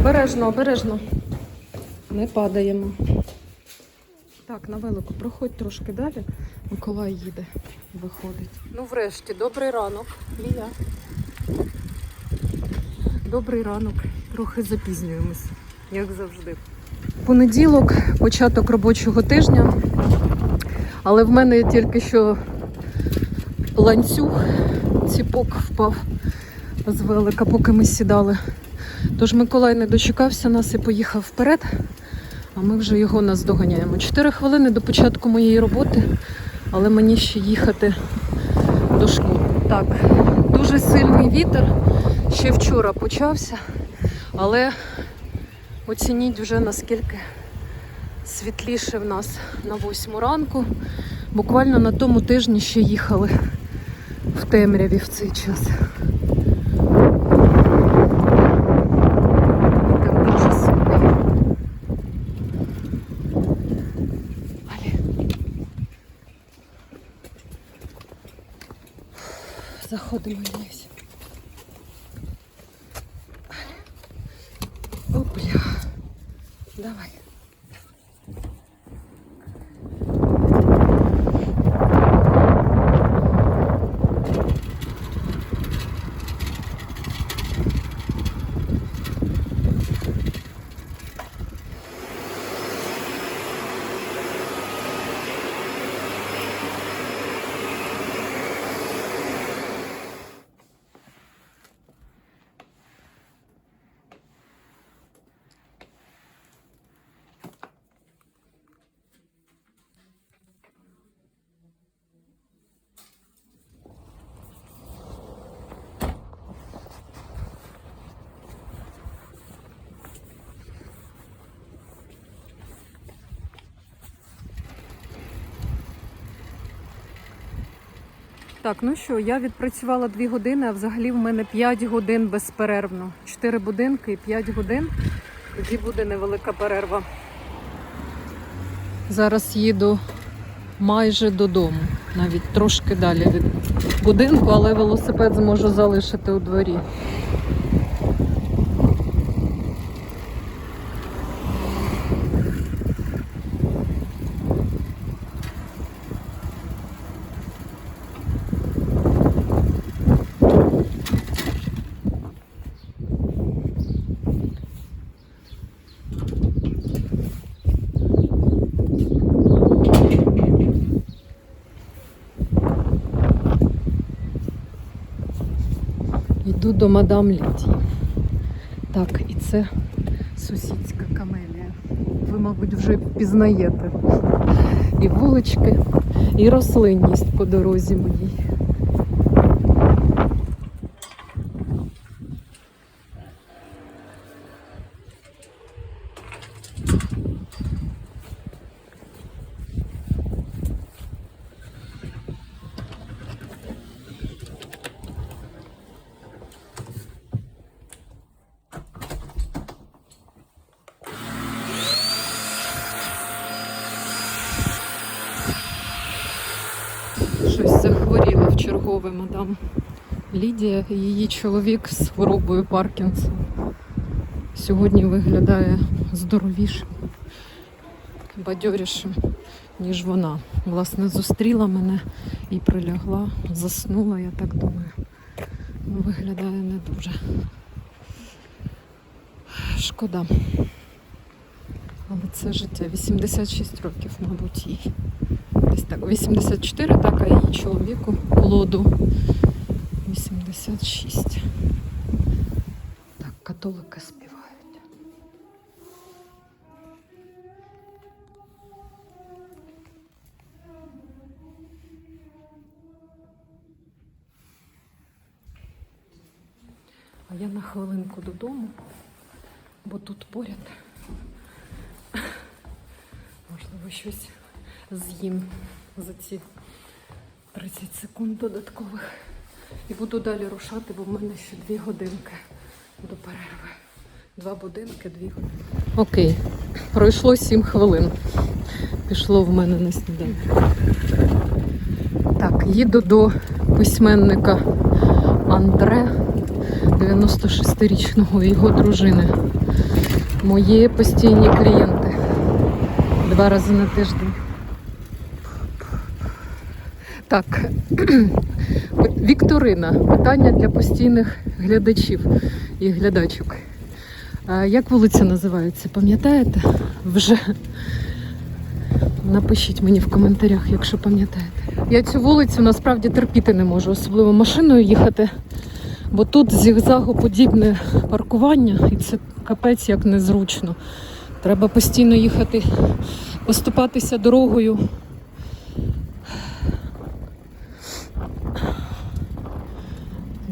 Обережно, обережно. Не падаємо. Так, на велику проходь трошки далі. Миколай їде, виходить. Ну, врешті, добрий ранок. Лія. Добрий ранок. Трохи запізнюємось, як завжди. Понеділок, початок робочого тижня. Але в мене тільки що ланцюг, ціпок впав з велика, поки ми сідали. Тож Миколай не дочекався нас і поїхав вперед, а ми вже його наздоганяємо. Чотири хвилини до початку моєї роботи, але мені ще їхати до школи. Так, дуже сильний вітер. Ще вчора почався, але оцініть вже наскільки світліше в нас на восьму ранку. Буквально на тому тижні ще їхали в темряві в цей час. Вітер дуже сильний. Алі. Заходимо вниз. Опля. Давай. Так, ну що, я відпрацювала 2 години, а взагалі в мене 5 годин безперервно. 4 будинки і 5 годин. Тоді буде невелика перерва. Зараз їду майже додому, навіть трошки далі від будинку, але велосипед зможу залишити у дворі. Йду до мадам Лідії. Так, і це сусідська камелія. Ви, мабуть, вже пізнаєте. І вулички, і рослинність по дорозі моїй. Щось захворіла в чергове мадам Лідія і її чоловік з хворобою Паркінсона. Сьогодні виглядає здоровішим, бадьорішим, ніж вона. Власне, зустріла мене і прилягла, заснула, я так думаю. Ну, виглядає не дуже. Шкода. Але це життя. 86 років, мабуть, їй. Десь так, 84, так, а її чоловіку Клоду 86. Так, католики співають. А я на хвилинку додому, бо тут поряд. Можливо, щось з'їм за ці 30 секунд додаткових. І буду далі рушати, бо в мене ще дві годинки до перерви. Два будинки, дві години. Окей, пройшло 7 хвилин. Пішло в мене на сніданок. Так, їду до письменника Андре 96-річного і його дружини. Мої постійні клієнти. Два рази на тиждень. Так, Вікторина. Питання для постійних глядачів і глядачок. Як вулиця називається, пам'ятаєте? Вже напишіть мені в коментарях, якщо пам'ятаєте. Я цю вулицю насправді терпіти не можу, особливо машиною їхати, бо тут зігзагоподібне паркування, і це капець як незручно. Треба постійно їхати, поступатися дорогою.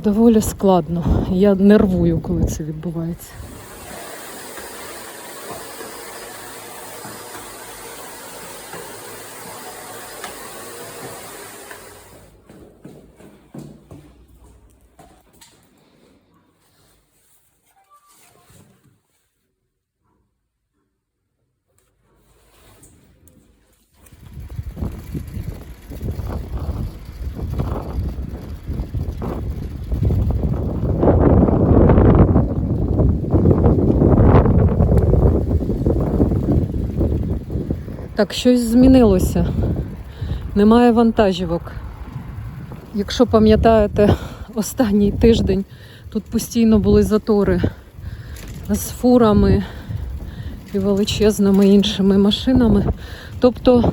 Доволі складно. Я нервую, коли це відбувається. Так, щось змінилося. Немає вантажівок. Якщо пам'ятаєте, останній тиждень тут постійно були затори з фурами і величезними іншими машинами. Тобто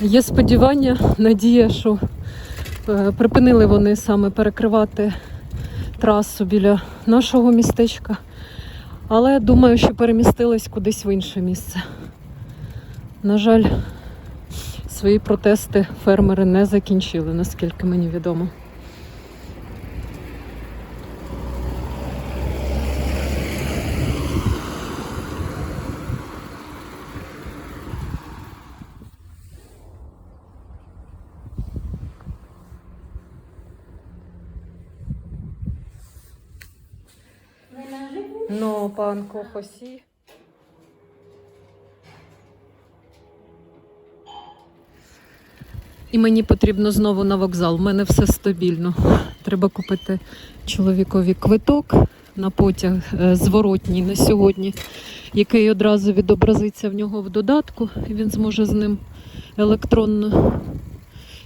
є сподівання, надія, що е, припинили вони саме перекривати трасу біля нашого містечка. Але думаю, що перемістились кудись в інше місце. На жаль, свої протести фермери не закінчили, наскільки мені відомо. Ну, пан Кохосі. І мені потрібно знову на вокзал. У мене все стабільно. Треба купити чоловікові квиток на потяг е, зворотній на сьогодні, який одразу відобразиться в нього в додатку, і він зможе з ним електронно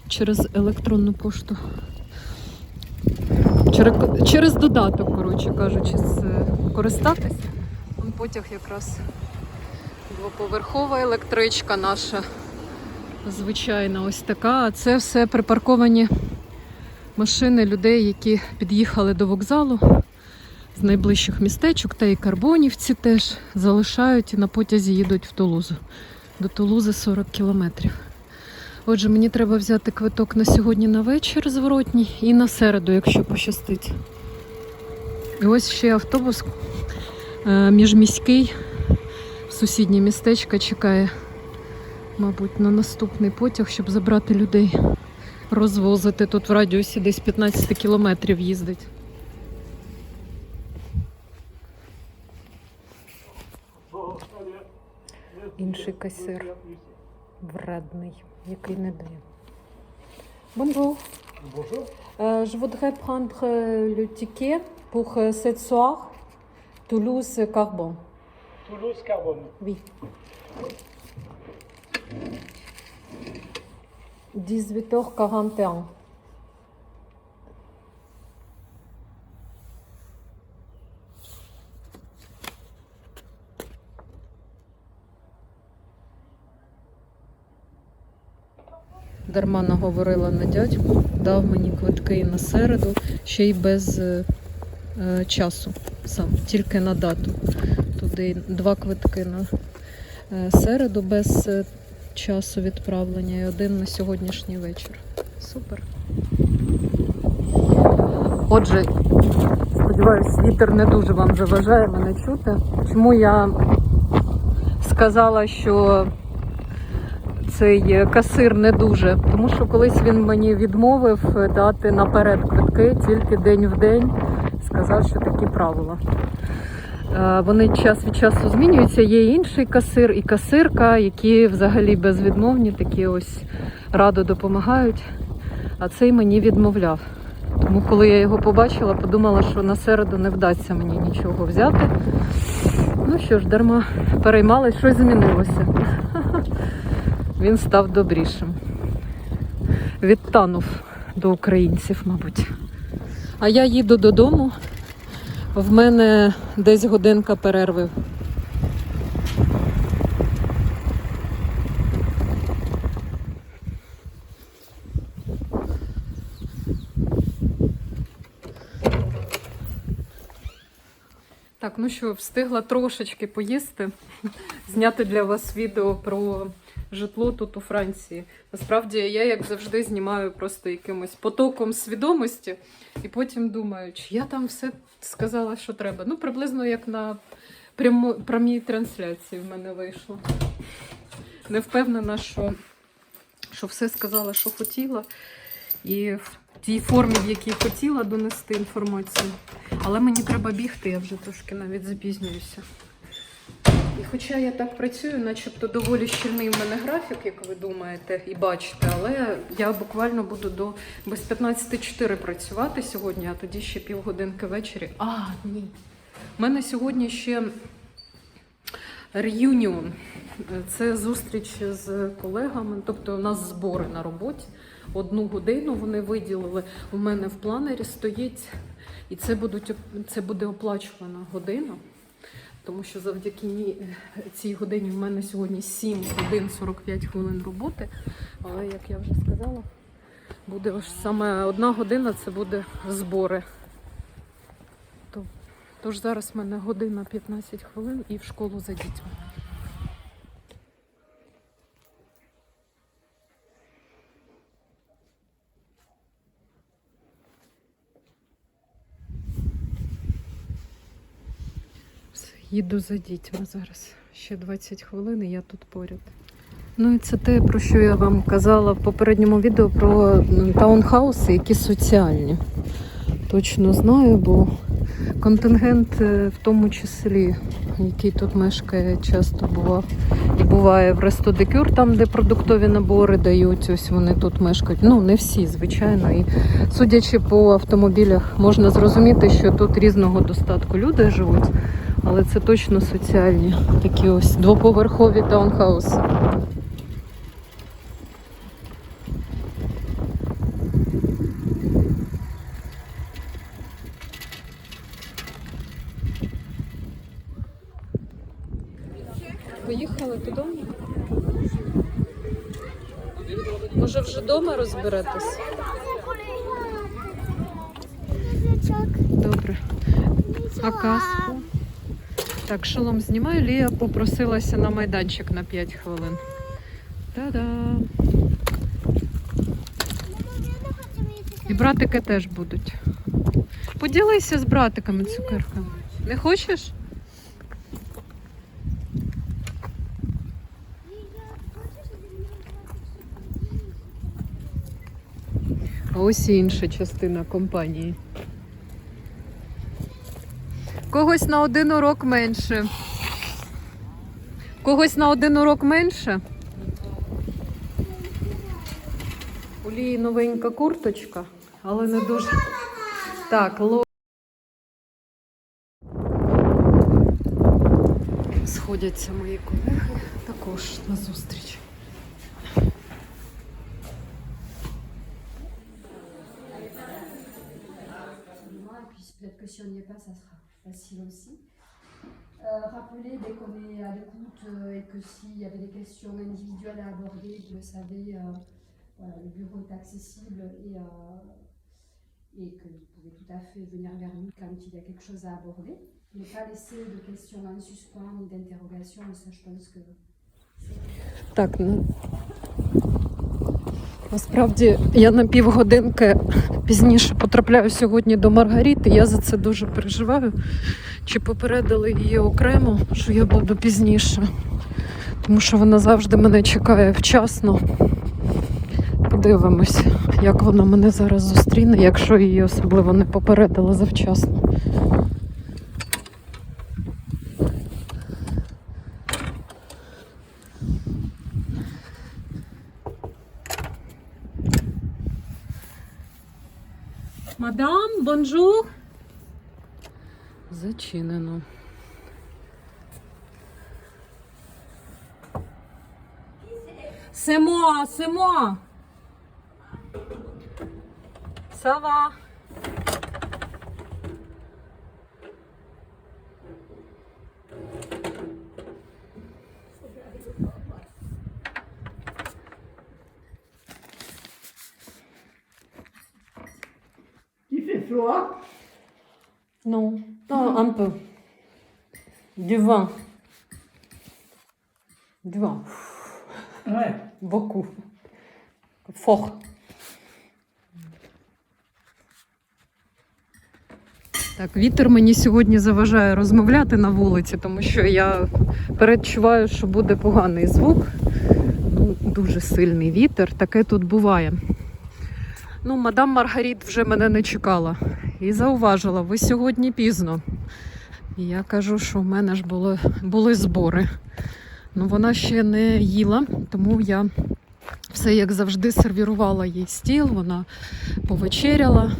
через електронну пошту. Через, через додаток, коротше кажучи, з- користатися. Потяг якраз двоповерхова електричка наша звичайна ось така. А це все припарковані машини людей, які під'їхали до вокзалу з найближчих містечок, та і карбонівці теж залишають і на потязі їдуть в Тулузу. До Тулузи 40 кілометрів. Отже, мені треба взяти квиток на сьогодні на вечір зворотній і на середу, якщо пощастить. І ось ще автобус е, міжміський в сусіднє містечко чекає мабуть, на наступний потяг, щоб забрати людей, розвозити. Тут в радіусі десь 15 кілометрів їздить. Інший касир вредний, який не дає. Bonjour. Bonjour. Euh, je voudrais prendre euh, le ticket pour euh, ce soir, Toulouse-Carbon. Toulouse Carbone. Oui. 18h41. Дарма наговорила на дядьку, дав мені квитки на середу, ще й без е, е, часу сам, тільки на дату. Туди два квитки на е, середу без е, часу відправлення і один на сьогоднішній вечір. Супер. Отже, сподіваюсь, вітер не дуже вам заважає мене чути. Чому я сказала, що цей касир не дуже? Тому що колись він мені відмовив дати наперед квитки тільки день в день. Сказав, що такі правила. Е, Вони час від часу змінюються. Є інший касир і касирка, які взагалі безвідмовні, такі ось радо допомагають. А цей мені відмовляв. Тому коли я його побачила, подумала, що на середу не вдасться мені нічого взяти. Ну що ж, дарма переймалась, щось змінилося. Він став добрішим. Відтанув до українців, мабуть. А я їду додому. В мене десь годинка перерви. Так, ну що, встигла трошечки поїсти, зняти для вас відео про житло тут у Франції. Насправді я, як завжди, знімаю просто якимось потоком свідомості, і потім думаю, чи я там все сказала, що треба. Ну, приблизно як на прямо, прямій трансляції в мене вийшло. Не впевнена, що, що все сказала, що хотіла, і в тій формі, в якій хотіла донести інформацію. Але мені треба бігти, я вже трошки навіть запізнююся. І хоча я так працюю, начебто доволі щільний в мене графік, як ви думаєте, і бачите, але я буквально буду до без 15.4 працювати сьогодні, а тоді ще півгодинки ввечері. А, ні. У мене сьогодні ще реюніон. Це зустріч з колегами, тобто у нас збори на роботі. Одну годину вони виділили. У мене в планері стоїть, і це, будуть, це буде оплачувана година. Тому що завдяки цій годині в мене сьогодні 7 годин 45 хвилин роботи. Але як я вже сказала, буде аж саме одна година це буде збори. Тож зараз в мене година 15 хвилин і в школу за дітьми. Все, їду за дітьми зараз. Ще 20 хвилин і я тут поряд. Ну і це те, про що я вам казала в попередньому відео про таунхауси, які соціальні. Точно знаю, бо контингент, е, в тому числі, який тут мешкає, часто бував. І буває в Рестодекюр, там, де продуктові набори дають, ось вони тут мешкають. Ну, не всі, звичайно. І судячи по автомобілях, можна зрозуміти, що тут різного достатку люди живуть, але це точно соціальні такі ось двоповерхові таунхауси. Поїхали додому. Може вже вдома розберетесь? Добре. А каску? Так, шолом знімаю. Лія попросилася на майданчик на 5 хвилин. Та-да! І братики теж будуть. Поділися з братиками цукерками. Не хочеш? А ось і інша частина компанії. Когось на один урок менше. Когось на один урок менше. У Лії новенька курточка, але не дуже. Так, ло. Сходяться мої колеги також на зустріч. puis peut-être facile aussi. Euh, rappeler dès qu'on est à l'écoute euh, et que s'il y avait des questions individuelles à aborder, vous le savez, euh, voilà, le bureau est accessible et, euh, et que vous pouvez tout à fait venir vers nous quand il y a quelque chose à aborder. Ne pas laisser de questions en suspens ni d'interrogations, et ça je pense que Так, ну. Насправді я на півгодинки пізніше потрапляю сьогодні до Маргаріти. Я за це дуже переживаю. Чи попередили її окремо, що я буду пізніше. Тому що вона завжди мене чекає вчасно. Подивимось, як вона мене зараз зустріне, якщо її особливо не попередила завчасно. Мадам, бонжур. Зачинено. C'est moi, c'est Du vin. Du vin. Ouais. Beaucoup. Fort. Так, вітер мені сьогодні заважає розмовляти на вулиці, тому що я передчуваю, що буде поганий звук. Ну, дуже сильний вітер, таке тут буває. Ну, мадам Маргаріт вже мене не чекала і зауважила, ви сьогодні пізно. І я кажу, що в мене ж були, були збори. Ну, вона ще не їла, тому я все як завжди сервірувала їй стіл, вона повечеряла.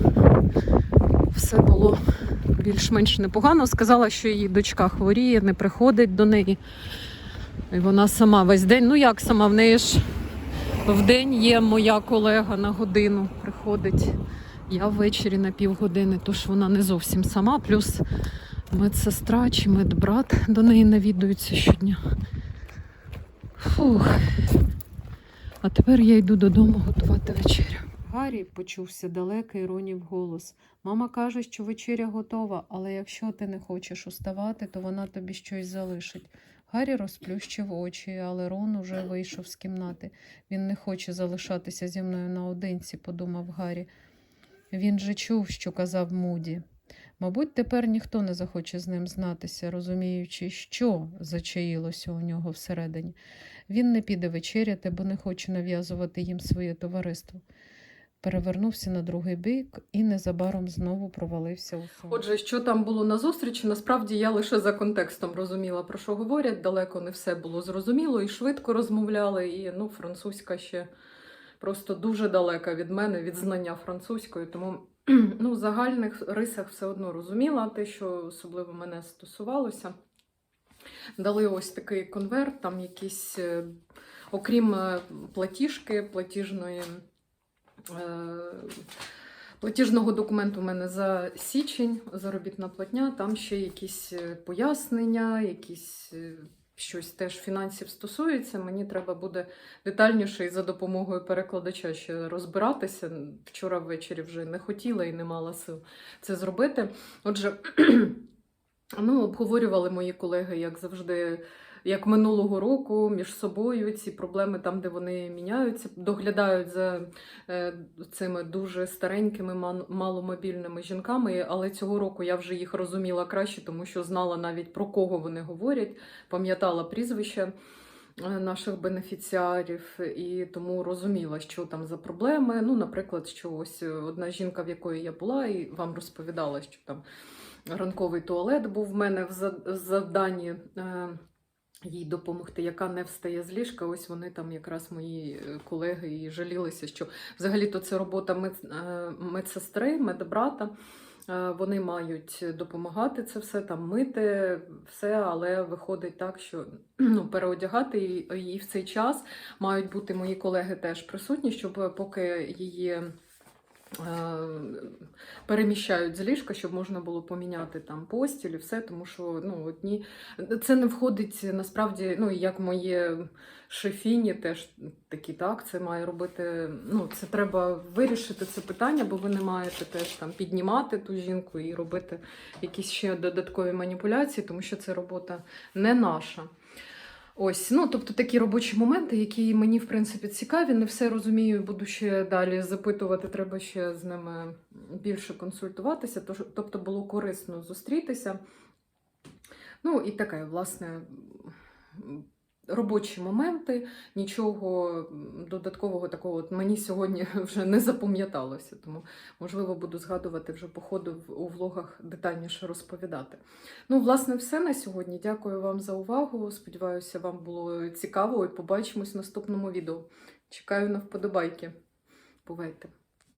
Все було більш-менш непогано. Сказала, що її дочка хворіє, не приходить до неї. І вона сама весь день, ну як сама, в неї ж в день є моя колега на годину, приходить. Я ввечері на півгодини, тож вона не зовсім сама. Плюс медсестра чи медбрат до неї навідуються щодня. Фух. А тепер я йду додому готувати вечерю. Гаррі почувся далекий Ронів голос. Мама каже, що вечеря готова, але якщо ти не хочеш уставати, то вона тобі щось залишить. Гаррі розплющив очі, але Рон уже вийшов з кімнати. Він не хоче залишатися зі мною наодинці, подумав Гаррі. Він же чув, що казав Муді. Мабуть, тепер ніхто не захоче з ним знатися, розуміючи, що зачаїлося у нього всередині. Він не піде вечеряти, бо не хоче нав'язувати їм своє товариство. Перевернувся на другий бік і незабаром знову провалився у сон. Отже, що там було на зустрічі, насправді я лише за контекстом розуміла, про що говорять. Далеко не все було зрозуміло і швидко розмовляли. І ну, французька ще просто дуже далека від мене, від знання французької. Тому ну, в загальних рисах все одно розуміла те, що особливо мене стосувалося. Дали ось такий конверт, там якісь, е, окрім е, платіжки, платіжної. е, Платіжного документу у мене за січень, заробітна платня, там ще якісь пояснення, якісь щось теж фінансів стосується. Мені треба буде детальніше і за допомогою перекладача ще розбиратися. Вчора ввечері вже не хотіла і не мала сил це зробити. Отже, ну, обговорювали мої колеги, як завжди, як минулого року, між собою ці проблеми там, де вони міняються, доглядають за е, цими дуже старенькими, маломобільними жінками. Але цього року я вже їх розуміла краще, тому що знала навіть про кого вони говорять, пам'ятала прізвища е, наших бенефіціарів, і тому розуміла, що там за проблеми. Ну, наприклад, що ось одна жінка, в якої я була, і вам розповідала, що там ранковий туалет був в мене в завданні. е, їй допомогти, яка не встає з ліжка. Ось вони там якраз мої е, колеги і жалілися, що взагалі-то це робота е, медсестри, медбрата. Вони мають допомагати це все там мити, все, але виходить так, що ну, переодягати її- в цей час мають бути мої колеги теж присутні, щоб поки її переміщають з ліжка, щоб можна було поміняти там постіль і все, тому що ну, одні це не входить насправді, ну як моє шефіні, теж такі так, це має робити. Ну, це треба вирішити це питання, бо ви не маєте теж там піднімати ту жінку і робити якісь ще додаткові маніпуляції, тому що це робота не наша. Ось, ну тобто такі робочі моменти, які мені в принципі цікаві, не все розумію, буду ще далі запитувати, треба ще з ними більше консультуватися. Тобто було корисно зустрітися. Ну і таке, власне, робочі моменти, нічого додаткового такого от мені сьогодні вже не запам'яталося, тому можливо буду згадувати вже по ходу у влогах детальніше розповідати. Ну, власне, все на сьогодні. Дякую вам за увагу. Сподіваюся, вам було цікаво і побачимось в наступному відео. Чекаю на вподобайки. Бувайте!